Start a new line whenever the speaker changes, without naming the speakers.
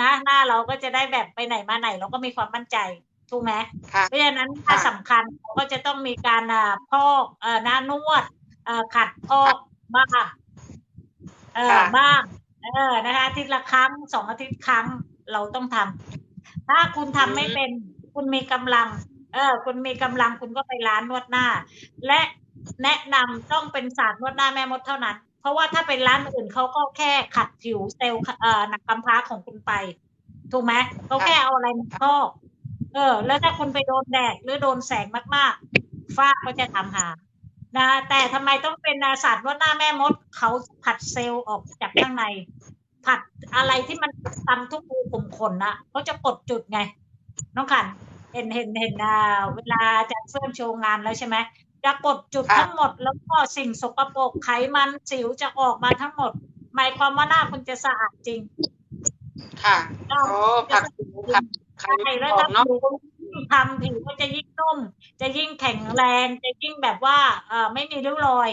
นะหน้าเราก็จะได้แบบไปไหนมาไหน เราก็มีความมั่นใจถูกไหม
ค่ะ
เพราะฉะนั้นถ้า
ค่ะ
สำคัญเราก็จะต้องมีการอ่าพอกเอ่อหน้านวดเอ่อขัดพอกบ้างเออ
ค่ะ
บ้างเออนะคะอาทิตย์ละครั้งสองอาทิตย์ครั้งเราต้องทำถ้าคุณทำไม่เป็น คุณมีกำลัง เออ คุณมีกำลังคุณก็ไปร้านนวดหน้า และแนะนำต้องเป็นศาสตร์นวดหน้าแม่มดเท่านั้นเพ ราะว่าถ้าเป็นร้านอื่นเขาก็แค่ขัดผิวเซลล์เอ่อหนักกำพร้าของคุณไป ถูกไหมเขาแค่เอาอะไรมาพอกเออ แล้วถ้าคุณไปโดนแดดหรือโดนแสงมากๆฝ้าก็จะทำหานะแต่ทำไมต้องเป็นศาสตร์นวดหน้าแม่มดเขาผัดเซลล์ออกจากข้างใน ผัดอะไรที่มันตำทุกรูขุมขนนะเขาจะกดจุดไง น้องขันเห็นเห็นเห็นอ่าเวลาจะเฟิ่อมโชว์งานแล้วใช่ไหม จะกดจุด
ค่ะ
ทั้งหมด แล้วก็สิ่งสกปรกไขมันสิวจะออกมาทั้งหมด หมายความว่าหน้าคุณจะสะอาดจริง
ค่ะ
หน้า
โอ้ผักผักใคร
ใช่แล้ว
บอ
ถ้าก
เนาะ
ผิวยิ่งทำผิวก็จะยิ่งนุ่ม จะยิ่งแข็งแรง จะยิ่งแบบว่าเอ่อไม่มีริ้วรอย